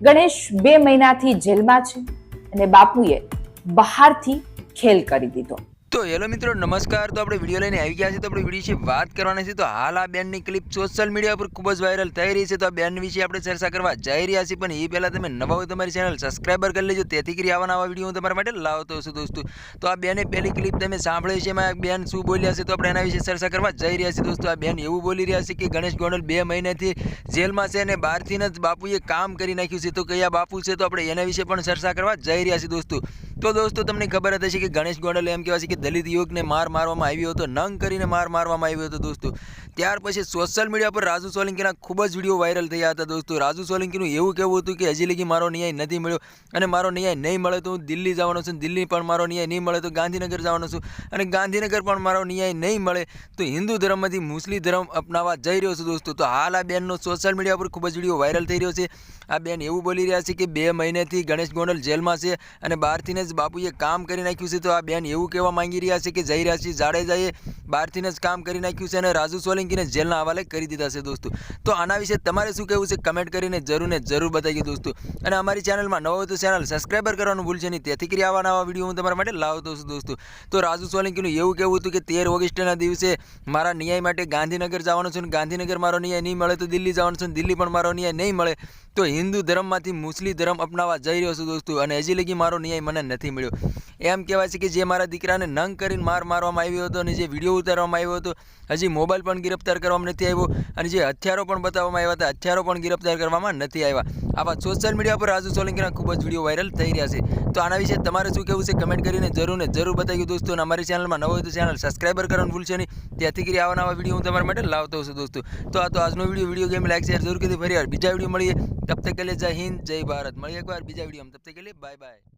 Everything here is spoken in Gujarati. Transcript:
ગણેશ બે મહિનાથી જેલમાં છે અને બાપુએ બહારથી ખેલ કરી દીધો. તો હેલો મિત્રો, નમસ્કાર. તો આપણે વીડિયો લઈને આવી ગયા છે તો આપણે વીડિયો વિશે વાત કરવાની છે. તો હાલ આ બેનની ક્લિપ સોશિયલ મીડિયા પર ખૂબ જ વાયરલ થઈ રહી છે. તો આ બેન વિશે આપણે ચર્ચા કરવા જઈ રહ્યા છીએ. પણ એ પહેલાં તમે નવા હોય તમારી ચેનલ સબસ્ક્રાઈબર કરી લેજો. તેથી કરી આવા નવા વીડિયો હું તમારા માટે લાવતો છું દોસ્તો. તો આ બેને પહેલી ક્લિપ તમે સાંભળી છે એમાં બેન શું બોલ્યા છે તો આપણે એના વિશે ચર્ચા કરવા જઈ રહ્યા છીએ દોસ્તો. આ બેન એવું બોલી રહ્યા છે કે ગણેશ ગોંડલ બે મહિનાથી જેલમાં છે અને બહારથી જ બાપુએ કામ કરી નાખ્યું છે. તો કયા બાપુ છે તો આપણે એના વિશે પણ ચર્ચા કરવા જઈ રહ્યા છીએ દોસ્તો. તો દોસ્તો, તમને ખબર હતી કે ગણેશ ગોંડલ એમ કહેવાય કે દલિત યુવકને માર મારવામાં આવ્યો હતો, નંગ કરીને માર મારવામાં આવ્યો હતો દોસ્તો. ત્યાર પછી સોશિયલ મીડિયા પર રાજુ સોલંકીના ખૂબ જ વીડિયો વાયરલ થયા હતા દોસ્તો. રાજુ સોલંકીનું એવું કહેવું હતું કે હજી લગી મારો ન્યાય નથી મળ્યો અને મારો ન્યાય નહીં મળે તો હું દિલ્હી જવાનો છું, દિલ્હી પણ મારો ન્યાય નહીં મળે તો ગાંધીનગર જવાનો છું અને ગાંધીનગર પણ મારો ન્યાય નહીં મળે તો હિન્દુ ધર્મમાંથી મુસ્લિમ ધર્મ અપનાવવા જઈ રહ્યો છું દોસ્તો. તો હાલ આ બેનનો સોશિયલ મીડિયા પર ખૂબ જ વીડિયો વાયરલ થઈ રહ્યો છે. આ બેન એવું બોલી રહ્યા છે કે બે મહિનેથી ગણેશ ગોંડલ જેલમાં છે અને બહારથી જ બાપુએ કામ કરી નાખ્યું છે તો આ બેન એવું કહેવા માંગી રહ્યા છે કે છે જાડેજાએ બહારથી જ કામ કરી નાખ્યું છે અને રાજુ સોલંકીને જેલના હવાલે કરી દીધા છે દોસ્તો. તો આના વિશે તમારે શું કહેવું છે કમેન્ટ કરીને જરૂર ને જરૂર બતાવી દોસ્તો. અને અમારી ચેનલમાં નવો હોય તો ચેનલ સબસ્ક્રાઈબર કરવાનું ભૂલશે નહીં. તેથી કરી આવા નવા વીડિયો હું તમારા માટે લાવતો છું દોસ્તો. તો રાજુ સોલંકીનું એવું કહેવું હતું કે તેર ઓગસ્ટના દિવસે મારા ન્યાય માટે ગાંધીનગર જવાનું છે ગાંધીનગર મારો ન્યાય નહીં મળે તો દિલ્હી જવાનું છે દિલ્હી પણ મારો ન્યાય નહીં મળે. તો હિન્દુ ધર્મમાંથી મુસ્લિમ ધર્મ અપનાવવા જઈ રહ્યો છું દોસ્તો. અને હજી લગી મારો ન્યાય મને નથી મળ્યો. એમ કહેવાય છે કે જે મારા દીકરાને નંગ કરીને માર મારવામાં આવ્યો હતો અને જે વીડિયો ઉતારવામાં આવ્યો હતો, હજી મોબાઈલ પણ ગિરફ્તાર કરવામાં નથી આવ્યો અને જે હથિયારો પણ બતાવવામાં આવ્યા હતા, હથિયારો પણ ગિરફ્તાર કરવામાં નથી આવ્યા. આવા સોશિયલ મીડિયા પર રાજુ સોલંકીના ખૂબ જ વીડિયો વાયરલ થઈ રહ્યા છે. તો આના વિશે તમારે શું કહેવું છે કમેન્ટ કરીને જરૂર ને જરૂર બતાવ્યું દોસ્તો અને અમારી ચેનલમાં નવો હોય તો ચેનલ સબસ્ક્રાઈબર કરવાનું ભૂલશે નહીં. ત્યાંથી કરી આવા નવા વીડિયો હું તમારા માટે લાવતો છું દોસ્તો. તો આ તો આજનો video video game like share જરૂર કરી ફરી બીજા વીડિયો મળીએ. તબ તક કે લે જય હિન્દ, જય ભારત. મળીએ એકવાર બીજા વીડિયો તબ તક કે લે બાય બાય